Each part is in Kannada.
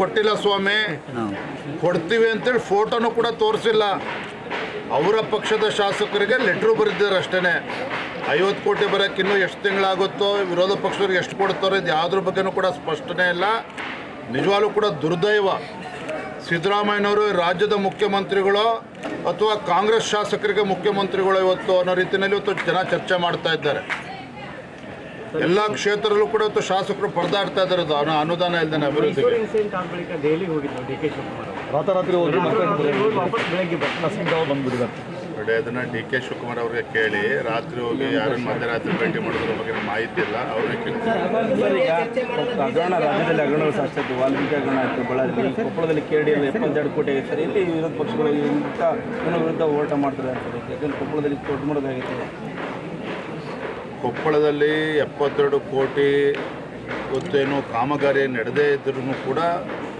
ಕೊಟ್ಟಿಲ್ಲ ಸ್ವಾಮಿ. ಕೊಡ್ತೀವಿ ಅಂತೇಳಿ ಫೋಟೋನು ಕೂಡ ತೋರಿಸಿಲ್ಲ. ಅವರ ಪಕ್ಷದ ಶಾಸಕರಿಗೆ ಲೆಟ್ರು ಬರೆದಿದ್ದಾರೆ ಅಷ್ಟೇ ಐವತ್ತು ಕೋಟಿ ಬರೋಕ್ಕೆ ಇನ್ನೂ ಎಷ್ಟು ತಿಂಗಳಾಗುತ್ತೋ, ವಿರೋಧ ಪಕ್ಷದವ್ರಿಗೆ ಎಷ್ಟು ಕೊಡ್ತಾರೋ ಇದು ಯಾವುದ್ರ ಬಗ್ಗೆನೂ ಕೂಡ ಸ್ಪಷ್ಟನೆ ಇಲ್ಲ. ನಿಜವಾಗ್ಲೂ ಕೂಡ ದುರ್ದೈವ. ಸಿದ್ದರಾಮಯ್ಯನವರು ರಾಜ್ಯದ ಮುಖ್ಯಮಂತ್ರಿಗಳು ಅಥವಾ ಕಾಂಗ್ರೆಸ್ ಶಾಸಕರಿಗೆ ಮುಖ್ಯಮಂತ್ರಿಗಳು ಇವತ್ತು ಅನ್ನೋ ರೀತಿಯಲ್ಲಿ ಇವತ್ತು ಜನ ಚರ್ಚೆ ಮಾಡ್ತಾ ಇದ್ದಾರೆ. ಎಲ್ಲ ಕ್ಷೇತ್ರದಲ್ಲೂ ಕೂಡ ಇವತ್ತು ಶಾಸಕರು ಪರದಾಡ್ತಾ ಇದ್ದಾರೆ. ಅದು ಅನುದಾನ ಇಲ್ಲದೇ ಅಭಿವೃದ್ಧಿ ದೆಹಲಿಗೆ ಹೋಗಿದ್ದು ಡಿ ಕೆ ಶಿವಕುಮಾರ್ ರಾತ್ರಿ ಹೋಗಿ ವಾಪಸ್ ಬೆಳಗ್ಗೆ ಬಂದ್ಬಿಟ್ಟಿದ್ದಾರೆ. ನೋಡಿ ಅದನ್ನ ಡಿ ಕೆ ಶಿವಕುಮಾರ್ ಅವ್ರಿಗೆ ಕೇಳಿ ರಾತ್ರಿ ಹೋಗಿ ಯಾರನ್ನ ಮಧ್ಯರಾತ್ರಿ ಭೇಟಿ ಮಾಡೋದ್ರ ಬಗ್ಗೆ ಮಾಹಿತಿ ಇಲ್ಲ. ಅವ್ರಿಗೆ ಕೇಳಿ. ಸರ್ ಈಗ ಹಗರಣ ರಾಜ್ಯದಲ್ಲಿ ಹಗರಣಗಳು ಸಾಕ್ಷಿ ಆಯ್ತು ವಾಲ್ಮೀಕಿ ಹಗರಣ ಆಯಿತು ಬಳ್ಳಾರಿ ಕೊಪ್ಪಳದಲ್ಲಿ ಕೇರಡಿಯಲ್ಲಿ ಎಪ್ಪತ್ತೆರಡು ಕೋಟಿ ಆಗಿದೆ ಸರ್ ಇಲ್ಲಿ ವಿರೋಧ ಪಕ್ಷಗಳು ಇಂಥ ವಿರುದ್ಧ ಹೋರಾಟ ಮಾಡ್ತಾರೆ ಅಂತ ಯಾಕಂದ್ರೆ ಕೊಪ್ಪಳದಲ್ಲಿ ದೊಡ್ಡ ಮಾಡೋದಾಗಿತ್ತು ಕೊಪ್ಪಳದಲ್ಲಿ ಎಪ್ಪತ್ತೆರಡು ಕೋಟಿ ಗೊತ್ತೇನು ಕಾಮಗಾರಿ ನಡೆದೇ ಇದ್ರೂ ಕೂಡ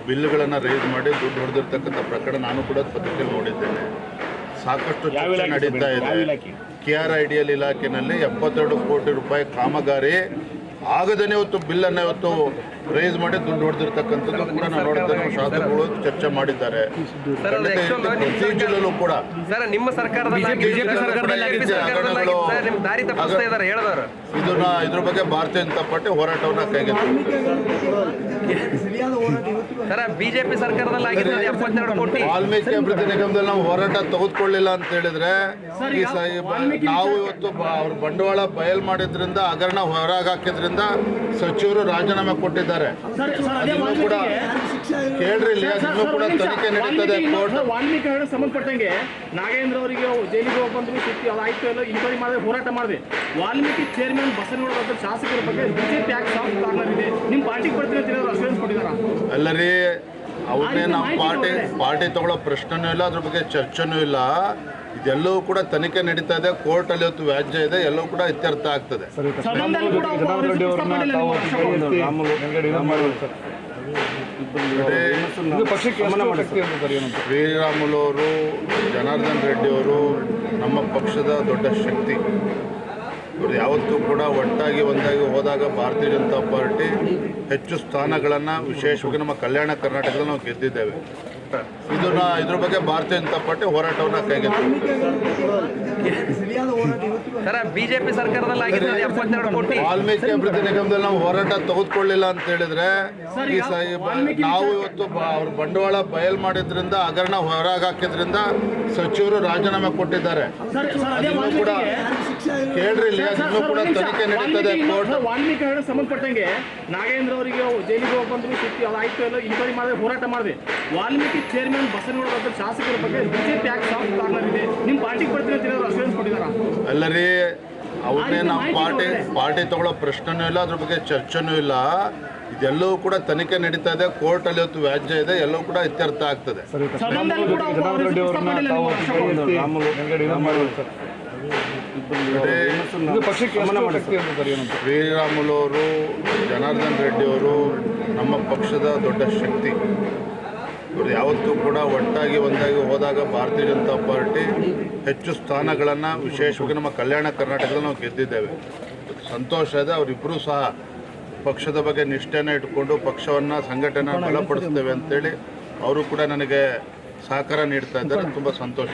ಬಿಲ್ಲುಗಳನ್ನು ರೈಸ್ ಮಾಡಿ ದುಡ್ಡು ಹೊಡೆದಿರ್ತಕ್ಕಂಥ ಪ್ರಕರಣ ನಾನು ಕೂಡ ಪತ್ರಿಕೆಯಲ್ಲಿ ನೋಡಿದ್ದೇನೆ. ಸಾಕಷ್ಟು ಚರ್ಚೆ ನಡೀತಾ ಇದೆ. K R I D L ಇಲಾಖೆಯಲ್ಲಿ ಎಪ್ಪತ್ತೆರಡು ಕೋಟಿ ರೂಪಾಯಿ ಕಾಮಗಾರಿ ಆಗದೇನೆ ಇವತ್ತು ಬಿಲ್ಲನ್ನು ಇವತ್ತು ರೈಸ್ ಮಾಡಿ ದುಡ್ಡು ಹೊಡೆದಿರ್ತಕ್ಕಂಥದ್ದು ಕೂಡ ನಾವು ನಮ್ಮ ಶಾಸಕರು ಚರ್ಚೆ ಮಾಡಿದ್ದಾರೆ. ಕೂಡ ಸರ್ ನಿಮ್ಮ ಸರ್ಕಾರದಲ್ಲಿ ಬಿಜೆಪಿ ಸರ್ಕಾರದಲ್ಲಿ ಬಿಜೆಪಿ ಸರ್ ನಿಮ್ ದಾರಿ ತಪ್ಪಿಸ್ತಾ ಇದಾರೆ ಹೇಳಿದವರು. ಇದನ್ನ ಇದ್ರ ಬಗ್ಗೆ ಭಾರತೀಯ ಜನತಾ ಪಾರ್ಟಿ ಹೋರಾಟವನ್ನ ಕೈಗೆತ್ತಿದೆ. ಸರ್ ಬಿಜೆಪಿ ಸರ್ಕಾರದಲ್ಲಿ ವಾಲ್ಮೀಕಿ ಅಭಿವೃದ್ಧಿ ನಿಗಮದಲ್ಲಿ ನಾವು ಹೋರಾಟ ತೆಗೆದುಕೊಳ್ಳಿಲ್ಲ ಅಂತ ಹೇಳಿದ್ರೆ ನಾವು ಇವತ್ತು ಅವ್ರ ಬಂಡವಾಳ ಬಯಲ್ ಮಾಡಿದ್ರಿಂದ ಹಗರಣ ಹೊರಗೆ ಹಾಕಿದ್ರಿಂದ ಸಚಿವರು ರಾಜೀನಾಮೆ ಕೊಟ್ಟಿದ್ದಾರೆ. ಕೂಡ ಕೇಳ್ರಿ ಇಲ್ಲಿ ಅದನ್ನು ಕೂಡ ತನಿಖೆ ನಡೀತದೆ ಕೋರ್ಟ್. ವಾಲ್ಮೀಕಿ ಸಂಬಂಧಪಟ್ಟಂಗೆ ನಾಗೇಂದ್ರ ಅವರಿಗೆ ಜೈಲಿಗೆ ಹೋಗಿ ಬಂದ್ರು ಸಿಕ್ಕಿ ಅದಾಯ್ತು ಎಲ್ಲ ಇನ್ಕ್ವೈರಿ ಮಾಡಿದ್ರೆ ಹೋರಾಟ ಮಾಡಿದೆ ವಾಲ್ಮೀಕಿ ಚೇರ್ಮನ್ ಬಸನಗೌಡ ಶಾಸಕರ ಬಗ್ಗೆ ಬಿಜೆಪಿ ಯಾಕೆ ಸಾಫ್ಟ್ ಕಾರ್ನರ್ ಇದೆ? ನಿಮ್ಮ ಪಾರ್ಟಿಗೆ ಬರ್ತೀನಿ ಅಂತ ಅಶ್ಯೂರೆನ್ಸ್ ಕೊಟ್ಟಿದ್ದಾರಾ? ಅಲ್ಲರಿ ಅವ್ರನ್ನೇ ನಾವು ಪಾರ್ಟಿ ಪಾರ್ಟಿ ತಗೊಳ್ಳೋ ಪ್ರಶ್ನೆನೂ ಇಲ್ಲ ಅದ್ರ ಬಗ್ಗೆ ಚರ್ಚೆನೂ ಇಲ್ಲ. ಇದೆಲ್ಲವೂ ಕೂಡ ತನಿಖೆ ನಡೀತಾ ಇದೆ ಕೋರ್ಟಲ್ಲಿ ಇವತ್ತು ವ್ಯಾಜ್ಯ ಇದೆ ಎಲ್ಲವೂ ಕೂಡ ಇತ್ಯರ್ಥ ಆಗ್ತದೆ. ಶ್ರೀರಾಮುಲು ಅವರು ಜನಾರ್ದನ್ ರೆಡ್ಡಿ ಅವರು ನಮ್ಮ ಪಕ್ಷದ ದೊಡ್ಡ ಶಕ್ತಿ. ಇವರು ಯಾವತ್ತೂ ಕೂಡ ಒಟ್ಟಾಗಿ ಒಂದಾಗಿ ಹೋದಾಗ ಭಾರತೀಯ ಜನತಾ ಪಾರ್ಟಿ ಹೆಚ್ಚು ಸ್ಥಾನಗಳನ್ನು ವಿಶೇಷವಾಗಿ ನಮ್ಮ ಕಲ್ಯಾಣ ಕರ್ನಾಟಕದಲ್ಲಿ ನಾವು ಗೆದ್ದಿದ್ದೇವೆ. ಇದನ್ನ ಇದ್ರ ಬಗ್ಗೆ ಭಾರತೀಯ ಜನತಾ ಪಾರ್ಟಿ ಹೋರಾಟವನ್ನು ಕೈಗೆತ್ತಿದೆ. ಸರ್ ಬಿಜೆಪಿ ಸರ್ಕಾರದಲ್ಲಿ ಆಗಿದ್ದು ಎಪ್ಪತ್ತೆರಡು ಕೋಟಿ. ವಾಲ್ಮೀಕಿ ಅಭಿವೃದ್ಧಿ ನಿಗಮದಲ್ಲಿ ನಾವು ಹೋರಾಟ ತೆಗೆದುಕೊಳ್ಳಿಲ್ಲ ಅಂತ ಹೇಳಿದ್ರೆ ಈ ನಾವು ಇವತ್ತು ಬ- ಅವ್ರ ಬಂಡವಾಳ ಬಯಲ್ ಮಾಡಿದ್ರಿಂದ ಹಗರಣ ಹೊರಗೆ ಹಾಕಿದ್ರಿಂದ ಸಚಿವರು ರಾಜೀನಾಮೆ ಕೊಟ್ಟಿದ್ದಾರೆ. ಕೂಡ ಕೇಳ್ರಿ. ಅದನ್ನು ಕೂಡ ತನಿಖೆ ನಡೀತದೆ ಕೋರ್ಟ್. ವಾಲ್ಮೀಕಿ ಹಗರಣ ಸಂಬಂಧಪಟ್ಟಂಗೆ ನಾಗೇಂದ್ರ ಅವರಿಗೆ ಜೈಲಿಗೆ ಹೋಗಿ ಬಂದ್ರು ಸಿಕ್ಕಿ ಅದಾಯ್ತು ಎಲ್ಲ ಇನ್ಕ್ವೈರಿ ಮಾಡಿದ್ರೆ ಹೋರಾಟ ಮಾಡಿದೆ ವಾಲ್ಮೀಕಿ ಚೇರ್ಮನ್ ಬಸನಗೌಡ ಶಾಸಕರ ಬಗ್ಗೆ ಬಿಜೆಪಿ ಯಾಕೆ ಸಾಫ್ಟ್ ಕಾರ್ನರ್ ಇದೆ ನಿಮ್ಮ ಪಾರ್ಟಿಗೆ ಬರ್ತೀನಿ ಅಂತ ಏನಾದ್ರು ಅಶ್ಯೂರೆನ್ಸ್ ಕೊಟ್ಟಿದ್ದಾರಾ? ಅಲ್ಲರಿ ಅವ್ರನ್ನೇ ನಾವು ಪಾರ್ಟಿ ಪಾರ್ಟಿ ತಗೊಳ್ಳೋ ಪ್ರಶ್ನೆನೂ ಇಲ್ಲ ಅದ್ರ ಬಗ್ಗೆ ಚರ್ಚೆನೂ ಇಲ್ಲ. ಇದೆಲ್ಲವೂ ಕೂಡ ತನಿಖೆ ನಡೀತಾ ಇದೆ ಕೋರ್ಟಲ್ಲಿ ಇವತ್ತು ವ್ಯಾಜ್ಯ ಇದೆ ಎಲ್ಲವೂ ಕೂಡ ಇತ್ಯರ್ಥ ಆಗ್ತದೆ. ಶ್ರೀರಾಮುಲು ಅವರು ಜನಾರ್ದನ್ ರೆಡ್ಡಿ ಅವರು ನಮ್ಮ ಪಕ್ಷದ ದೊಡ್ಡ ಶಕ್ತಿ. ಇವರು ಯಾವತ್ತೂ ಕೂಡ ಒಟ್ಟಾಗಿ ಒಂದಾಗಿ ಹೋದಾಗ ಭಾರತೀಯ ಜನತಾ ಪಾರ್ಟಿ ಹೆಚ್ಚು ಸ್ಥಾನಗಳನ್ನು ವಿಶೇಷವಾಗಿ ನಮ್ಮ ಕಲ್ಯಾಣ ಕರ್ನಾಟಕದಲ್ಲಿ ನಾವು ಗೆದ್ದಿದ್ದೇವೆ. ಸಂತೋಷ ಇದೆ ಅವರಿಬ್ಬರೂ ಸಹ ಪಕ್ಷದ ಬಗ್ಗೆ ನಿಷ್ಠೆನ ಇಟ್ಕೊಂಡು ಪಕ್ಷವನ್ನು ಸಂಘಟನೆ ಬಲಪಡಿಸ್ತೇವೆ ಅಂತೇಳಿ ಅವರು ಕೂಡ ನನಗೆ ಸಹಕಾರ ನೀಡ್ತಾ ಇದ್ದಾರೆ ತುಂಬ ಸಂತೋಷ.